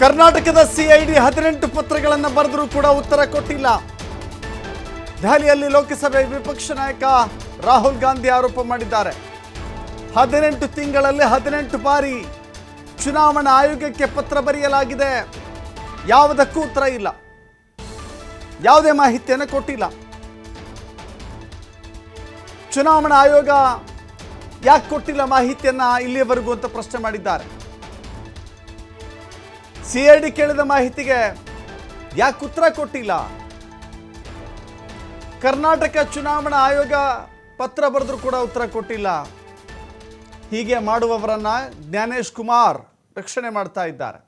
ಕರ್ನಾಟಕದ ಸಿಐಡಿ ಹದಿನೆಂಟು ಪತ್ರಗಳನ್ನು ಬರೆದರೂ ಕೂಡ ಉತ್ತರ ಕೊಟ್ಟಿಲ್ಲ. ದೆಹಲಿಯಲ್ಲಿ ಲೋಕಸಭೆ ವಿಪಕ್ಷ ನಾಯಕ ರಾಹುಲ್ ಗಾಂಧಿ ಆರೋಪ ಮಾಡಿದ್ದಾರೆ. ಹದಿನೆಂಟು ತಿಂಗಳಲ್ಲಿ ಹದಿನೆಂಟು ಬಾರಿ ಚುನಾವಣಾ ಆಯೋಗಕ್ಕೆ ಪತ್ರ ಬರೆಯಲಾಗಿದೆ. ಯಾವುದಕ್ಕೂ ಉತ್ತರ ಇಲ್ಲ. ಯಾವುದೇ ಮಾಹಿತಿಯನ್ನು ಕೊಟ್ಟಿಲ್ಲ. ಚುನಾವಣಾ ಆಯೋಗ ಯಾಕೆ ಕೊಟ್ಟಿಲ್ಲ ಮಾಹಿತಿಯನ್ನು ಇಲ್ಲಿಯವರೆಗೂ ಅಂತ ಪ್ರಶ್ನೆ ಮಾಡಿದ್ದಾರೆ. ಸಿಐಡಿ ಕೇಳಿದ ಮಾಹಿತಿಗೆ ಯಾಕೆ ಉತ್ತರ ಕೊಟ್ಟಿಲ್ಲ? ಕರ್ನಾಟಕ ಚುನಾವಣಾ ಆಯೋಗ ಪತ್ರ ಬರೆದ್ರು ಕೂಡ ಉತ್ತರ ಕೊಟ್ಟಿಲ್ಲ. ಹೀಗೆ ಮಾಡುವವರನ್ನ ಜ್ಞಾನೇಶ್ ಕುಮಾರ್ ರಕ್ಷಣೆ ಮಾಡ್ತಾ ಇದ್ದಾರೆ.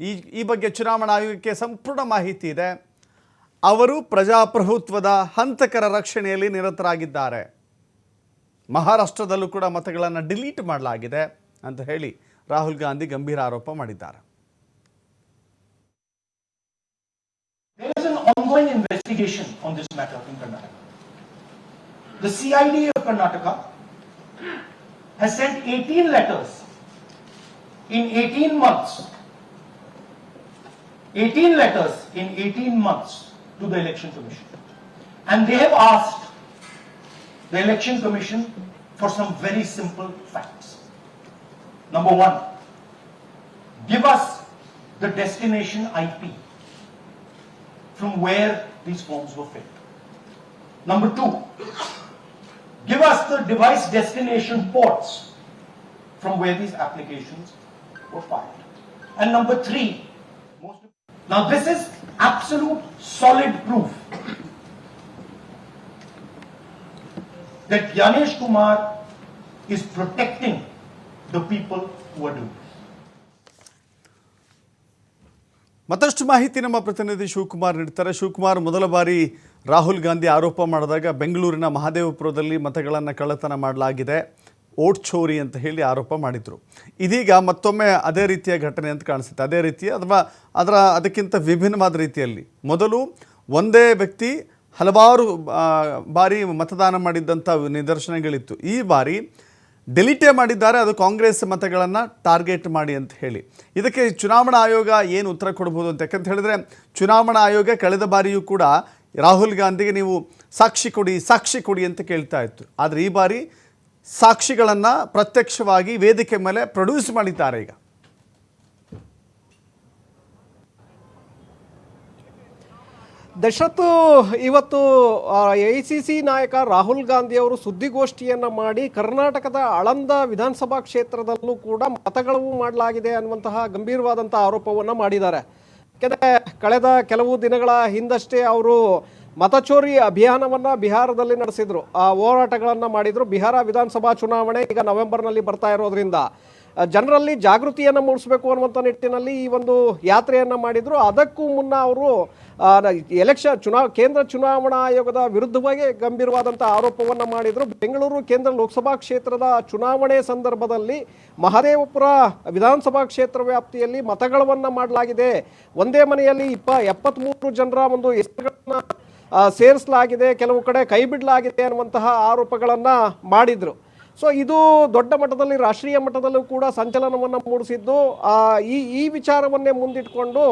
ಈ ಈ ಬಗ್ಗೆ ಚುನಾವಣಾ ಆಯೋಗಕ್ಕೆ ಸಂಪೂರ್ಣ ಮಾಹಿತಿ ಇದೆ. ಅವರು ಪ್ರಜಾಪ್ರಭುತ್ವದ ಹಂತಕರ ರಕ್ಷಣೆಯಲ್ಲಿ ನಿರತರಾಗಿದ್ದಾರೆ. ಮಹಾರಾಷ್ಟ್ರದಲ್ಲೂ ಕೂಡ ಮತಗಳನ್ನು ಡಿಲೀಟ್ ಮಾಡಲಾಗಿದೆ ಅಂತ ಹೇಳಿ ರಾಹುಲ್ ಗಾಂಧಿ ಗಂಭೀರ ಆರೋಪ ಮಾಡಿದ್ದಾರೆ. Ongoing investigation on this matter in Karnataka. The CID of Karnataka has sent 18 letters in 18 months. 18 letters in 18 months to the Election Commission. And they have asked the Election Commission for some very simple facts. Number one, give us the destination IP from where these forms were filled. Number two, give us the device destination ports from where these applications were filed. And number three, now this is absolute solid proof that Yanesh Kumar is protecting the people who are doing. ಮತ್ತಷ್ಟು ಮಾಹಿತಿ ನಮ್ಮ ಪ್ರತಿನಿಧಿ ಶಿವಕುಮಾರ್ ನೀಡ್ತಾರೆ. ಶಿವಕುಮಾರ್, ಮೊದಲ ಬಾರಿ ರಾಹುಲ್ ಗಾಂಧಿ ಆರೋಪ ಮಾಡಿದಾಗ ಬೆಂಗಳೂರಿನ ಮಹಾದೇವಪುರದಲ್ಲಿ ಮತಗಳನ್ನು ಕಳ್ಳತನ ಮಾಡಲಾಗಿದೆ. ಓಟ್ ಚೋರಿ ಅಂತ ಹೇಳಿ ಆರೋಪ ಮಾಡಿದರು. ಇದೀಗ ಮತ್ತೊಮ್ಮೆ ಅದೇ ರೀತಿಯ ಘಟನೆ ಅಂತ ಕಾಣಿಸುತ್ತೆ. ಅದೇ ರೀತಿ ಅಥವಾ ಅದರ ಅದಕ್ಕಿಂತ ವಿಭಿನ್ನವಾದ ರೀತಿಯಲ್ಲಿ ಮೊದಲು ಒಂದೇ ವ್ಯಕ್ತಿ ಹಲವಾರು ಬಾರಿ ಮತದಾನ ಮಾಡಿದ್ದಂಥ ನಿದರ್ಶನಗಳಿತ್ತು. ಈ ಬಾರಿ ಡೆಲಿಟೇ ಮಾಡಿದ್ದಾರೆ, ಅದು ಕಾಂಗ್ರೆಸ್ ಮತಗಳನ್ನು ಟಾರ್ಗೆಟ್ ಮಾಡಿ ಅಂತ ಹೇಳಿ. ಇದಕ್ಕೆ ಚುನಾವಣಾ ಆಯೋಗ ಏನು ಉತ್ತರ ಕೊಡ್ಬೋದು ಅಂತ ಯಾಕಂತ ಹೇಳಿದ್ರೆ, ಚುನಾವಣಾ ಆಯೋಗ ಕಳೆದ ಬಾರಿಯೂ ಕೂಡ ರಾಹುಲ್ ಗಾಂಧಿಗೆ ನೀವು ಸಾಕ್ಷಿ ಕೊಡಿ ಸಾಕ್ಷಿ ಕೊಡಿ ಅಂತ ಕೇಳ್ತಾ ಇತ್ತು. ಆದರೆ ಈ ಬಾರಿ ಸಾಕ್ಷಿಗಳನ್ನು ಪ್ರತ್ಯಕ್ಷವಾಗಿ ವೇದಿಕೆ ಮೇಲೆ ಪ್ರೊಡ್ಯೂಸ್ ಮಾಡಿದ್ದಾರೆ ಈಗ. ದಶರಥ್, ಇವತ್ತು ಎ ಸಿ ಸಿ ನಾಯಕ ರಾಹುಲ್ ಗಾಂಧಿ ಅವರು ಸುದ್ದಿಗೋಷ್ಠಿಯನ್ನ ಮಾಡಿ ಕರ್ನಾಟಕದ ಆಳಂದ ವಿಧಾನಸಭಾ ಕ್ಷೇತ್ರದಲ್ಲೂ ಕೂಡ ಮತಗಳವು ಮಾಡಲಾಗಿದೆ ಅನ್ನುವಂತಹ ಗಂಭೀರವಾದಂತಹ ಆರೋಪವನ್ನು ಮಾಡಿದ್ದಾರೆ. ಯಾಕೆಂದ್ರೆ ಕಳೆದ ಕೆಲವು ದಿನಗಳ ಹಿಂದಷ್ಟೇ ಅವರು ಮತಚೋರಿ ಅಭಿಯಾನವನ್ನ ಬಿಹಾರದಲ್ಲಿ ನಡೆಸಿದ್ರು. ಆ ಹೋರಾಟಗಳನ್ನು ಮಾಡಿದ್ರು. ಬಿಹಾರ ವಿಧಾನಸಭಾ ಚುನಾವಣೆ ಈಗ ನವೆಂಬರ್ನಲ್ಲಿ ಬರ್ತಾ ಇರೋದ್ರಿಂದ ಜನರಲ್ಲಿ ಜಾಗೃತಿಯನ್ನು ಮೂಡಿಸಬೇಕು ಅನ್ನುವಂಥ ನಿಟ್ಟಿನಲ್ಲಿ ಈ ಒಂದು ಯಾತ್ರೆಯನ್ನು ಮಾಡಿದರು. ಅದಕ್ಕೂ ಮುನ್ನ ಅವರು ಎಲೆಕ್ಷನ್ ಚುನಾವ್, ಕೇಂದ್ರ ಚುನಾವಣಾ ಆಯೋಗದ ವಿರುದ್ಧವಾಗಿ ಗಂಭೀರವಾದಂಥ ಆರೋಪವನ್ನು ಮಾಡಿದರು. ಬೆಂಗಳೂರು ಕೇಂದ್ರ ಲೋಕಸಭಾ ಕ್ಷೇತ್ರದ ಚುನಾವಣೆ ಸಂದರ್ಭದಲ್ಲಿ ಮಹದೇವಪುರ ವಿಧಾನಸಭಾ ಕ್ಷೇತ್ರ ವ್ಯಾಪ್ತಿಯಲ್ಲಿ ಮತಗಳವನ್ನು ಮಾಡಲಾಗಿದೆ. ಒಂದೇ ಮನೆಯಲ್ಲಿ ಇಪ್ಪ ಎಪ್ಪತ್ತ್ಮೂರು ಜನರ ಒಂದು ಹೆಸರುಗಳನ್ನ ಸೇರಿಸಲಾಗಿದೆ, ಕೆಲವು ಕಡೆ ಕೈ ಬಿಡಲಾಗಿದೆ ಅನ್ನುವಂತಹ ಆರೋಪಗಳನ್ನು ಮಾಡಿದರು. ಸೊ ಇದು ದೊಡ್ಡ ಮಟ್ಟದಲ್ಲಿ ರಾಷ್ಟ್ರೀಯ ಮಟ್ಟದಲ್ಲೂ ಕೂಡ ಸಂಚಲನವನ್ನು ಮೂಡಿಸಿದ್ದು ಈ ಈ ವಿಚಾರವನ್ನೇ ಮುಂದಿಟ್ಕೊಂಡು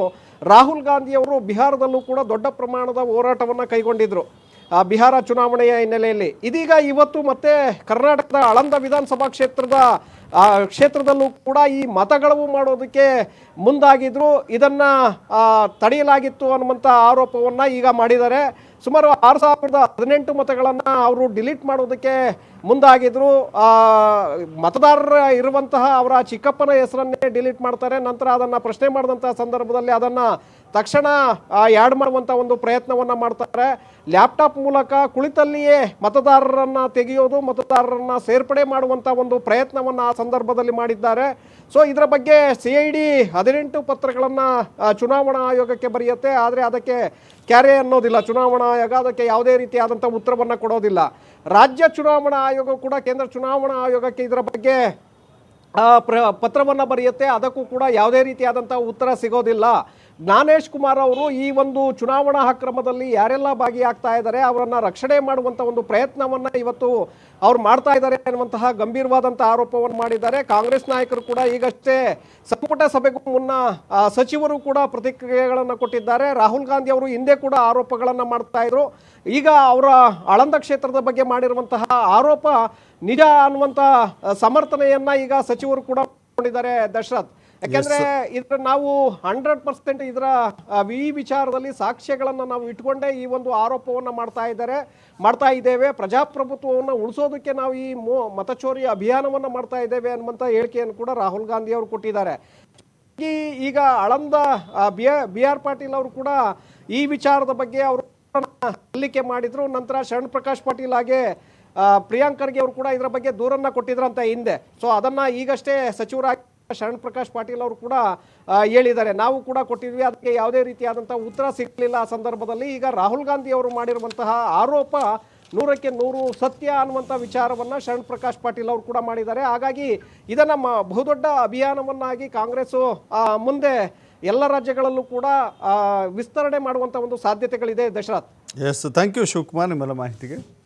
ರಾಹುಲ್ ಗಾಂಧಿಯವರು ಬಿಹಾರದಲ್ಲೂ ಕೂಡ ದೊಡ್ಡ ಪ್ರಮಾಣದ ಹೋರಾಟವನ್ನು ಕೈಗೊಂಡಿದ್ದರು ಆ, ಬಿಹಾರ ಚುನಾವಣೆಯ ಹಿನ್ನೆಲೆಯಲ್ಲಿ. ಇದೀಗ ಇವತ್ತು ಮತ್ತೆ ಕರ್ನಾಟಕದ ಅಳಂದ ವಿಧಾನಸಭಾ ಕ್ಷೇತ್ರದ ಕ್ಷೇತ್ರದಲ್ಲೂ ಕೂಡ ಈ ಮತಗಳವು ಮಾಡೋದಕ್ಕೆ ಮುಂದಾಗಿದ್ರು. ಇದನ್ನು ತಡೆಯಲಾಗಿತ್ತು ಅನ್ನುವಂಥ ಆರೋಪವನ್ನು ಈಗ ಮಾಡಿದ್ದಾರೆ. ಸುಮಾರು ಆರು ಸಾವಿರದ ಹದಿನೆಂಟು ಮತಗಳನ್ನು ಅವರು ಡಿಲೀಟ್ ಮಾಡೋದಕ್ಕೆ ಮುಂದಾಗಿದ್ರು. ಆ, ಮತದಾರರ ಇರುವಂತಹ ಅವರ ಚಿಕ್ಕಪ್ಪನ ಹೆಸರನ್ನೇ ಡಿಲೀಟ್ ಮಾಡ್ತಾರೆ. ನಂತರ ಅದನ್ನು ಪ್ರಶ್ನೆ ಮಾಡಿದಂಥ ಸಂದರ್ಭದಲ್ಲಿ ಅದನ್ನು ತಕ್ಷಣ ಆ್ಯಡ್ ಮಾಡುವಂಥ ಒಂದು ಪ್ರಯತ್ನವನ್ನು ಮಾಡ್ತಾರೆ. ಲ್ಯಾಪ್ಟಾಪ್ ಮೂಲಕ ಕುಳಿತಲ್ಲಿಯೇ ಮತದಾರರನ್ನು ತೆಗೆಯೋದು ಮತದಾರರನ್ನು ಸೇರ್ಪಡೆ ಮಾಡುವಂಥ ಒಂದು ಪ್ರಯತ್ನವನ್ನು ಆ ಸಂದರ್ಭದಲ್ಲಿ ಮಾಡಿದ್ದಾರೆ. ಸೊ ಇದರ ಬಗ್ಗೆ ಸಿ ಐ ಡಿ ಹದಿನೆಂಟು ಪತ್ರಗಳನ್ನು ಚುನಾವಣಾ ಆಯೋಗಕ್ಕೆ ಬರೆಯುತ್ತೆ. ಆದರೆ ಅದಕ್ಕೆ ಕ್ಯಾರೆ ಅನ್ನೋದಿಲ್ಲ. ಚುನಾವಣಾ ಆಯೋಗ ಅದಕ್ಕೆ ಯಾವುದೇ ರೀತಿಯಾದಂಥ ಉತ್ತರವನ್ನು ಕೊಡೋದಿಲ್ಲ. ರಾಜ್ಯ ಚುನಾವಣಾ ಆಯೋಗ ಕೂಡ ಕೇಂದ್ರ ಚುನಾವಣಾ ಆಯೋಗಕ್ಕೆ ಇದರ ಬಗ್ಗೆ ಪ್ರ, ಪತ್ರವನ್ನು ಬರೆಯುತ್ತೆ. ಅದಕ್ಕೂ ಕೂಡ ಯಾವುದೇ ರೀತಿಯಾದಂಥ ಉತ್ತರ ಸಿಗೋದಿಲ್ಲ. ಜ್ಞಾನೇಶ್ ಕುಮಾರ್ ಅವರು ಈ ಒಂದು ಚುನಾವಣಾ ಅಕ್ರಮದಲ್ಲಿ ಯಾರೆಲ್ಲ ಭಾಗಿಯಾಗ್ತಾ ಇದ್ದಾರೆ ಅವರನ್ನ ರಕ್ಷಣೆ ಮಾಡುವಂತ ಒಂದು ಪ್ರಯತ್ನವನ್ನ ಇವತ್ತು ಅವ್ರು ಮಾಡ್ತಾ ಇದ್ದಾರೆ ಎನ್ನುವಂತಹ ಗಂಭೀರವಾದಂತಹ ಆರೋಪವನ್ನು ಮಾಡಿದ್ದಾರೆ. ಕಾಂಗ್ರೆಸ್ ನಾಯಕರು ಕೂಡ ಈಗಷ್ಟೇ ಸಂಪುಟ ಸಭೆಗೂ ಮುನ್ನ ಸಚಿವರು ಕೂಡ ಪ್ರತಿಕ್ರಿಯೆಗಳನ್ನು ಕೊಟ್ಟಿದ್ದಾರೆ. ರಾಹುಲ್ ಗಾಂಧಿ ಅವರು ಹಿಂದೆ ಕೂಡ ಆರೋಪಗಳನ್ನು ಮಾಡ್ತಾ ಇದ್ರು. ಈಗ ಅವರ ಆಳಂದ ಕ್ಷೇತ್ರದ ಬಗ್ಗೆ ಮಾಡಿರುವಂತಹ ಆರೋಪ ನಿಜ ಅನ್ನುವಂತ ಆ, ಸಮರ್ಥನೆಯನ್ನ ಈಗ ಸಚಿವರು ಕೂಡ ದಶರಥ್. ಯಾಕಂದ್ರೆ ಇದ್ರ ನಾವು ಹಂಡ್ರೆಡ್ ಪರ್ಸೆಂಟ್ ಇದರ ಈ ವಿಚಾರದಲ್ಲಿ ಸಾಕ್ಷ್ಯಗಳನ್ನು ನಾವು ಇಟ್ಕೊಂಡೇ ಈ ಒಂದು ಆರೋಪವನ್ನ ಮಾಡ್ತಾ ಇದ್ದಾರೆ ಮಾಡ್ತಾ ಇದ್ದೇವೆ. ಪ್ರಜಾಪ್ರಭುತ್ವವನ್ನು ಉಳಿಸೋದಕ್ಕೆ ನಾವು ಈ ಮೋ ಮತಚೋರಿ ಅಭಿಯಾನವನ್ನು ಮಾಡ್ತಾ ಇದ್ದೇವೆ ಅನ್ನುವಂಥ ಹೇಳಿಕೆಯನ್ನು ಕೂಡ ರಾಹುಲ್ ಗಾಂಧಿ ಅವರು ಕೊಟ್ಟಿದ್ದಾರೆ. ಈಗ ಅಳಂದ ಬಿ ಆರ್ ಪಾಟೀಲ್ ಅವರು ಕೂಡ ಈ ವಿಚಾರದ ಬಗ್ಗೆ ಅವರು ಸಲ್ಲಿಕೆ ಮಾಡಿದ್ರು. ನಂತರ ಶರಣ್ ಪ್ರಕಾಶ್ ಪಾಟೀಲ್ ಹಾಗೆ ಪ್ರಿಯಾಂಕರ್ಗೆ ಅವರು ಕೂಡ ಇದರ ಬಗ್ಗೆ ದೂರನ್ನ ಅಂತ ಹಿಂದೆ. ಸೊ ಅದನ್ನ ಈಗಷ್ಟೇ ಸಚಿವರಾಗಿ ಶರಣ್ ಪ್ರಕಾಶ್ ಪಾಟೀಲ್ ಅವರು ಕೂಡ ಹೇಳಿದ್ದಾರೆ. ನಾವು ಕೂಡ ಕೊಟ್ಟಿದ್ವಿ. ಅದಕ್ಕೆ ಯಾವುದೇ ರೀತಿಯಾದಂಥ ಉತ್ತರ ಸಿಗಲಿಲ್ಲ ಆ ಸಂದರ್ಭದಲ್ಲಿ. ಈಗ ರಾಹುಲ್ ಗಾಂಧಿ ಅವರು ಮಾಡಿರುವಂತಹ ಆರೋಪ ನೂರಕ್ಕೆ ನೂರು ಸತ್ಯ ಅನ್ನುವಂಥ ವಿಚಾರವನ್ನು ಶರಣ್ ಪ್ರಕಾಶ್ ಪಾಟೀಲ್ ಅವರು ಕೂಡ ಮಾಡಿದ್ದಾರೆ. ಹಾಗಾಗಿ ಇದನ್ನು ಮ- ಬಹುದೊಡ್ಡ ಅಭಿಯಾನವನ್ನಾಗಿ ಕಾಂಗ್ರೆಸ್ಸು ಮುಂದೆ ಎಲ್ಲ ರಾಜ್ಯಗಳಲ್ಲೂ ಕೂಡ ವಿಸ್ತರಣೆ ಮಾಡುವಂಥ ಒಂದು ಸಾಧ್ಯತೆಗಳಿದೆ. Dasharath. Yes thank you Shivakumar ನಿಮ್ಮೆಲ್ಲ ಮಾಹಿತಿಗೆ.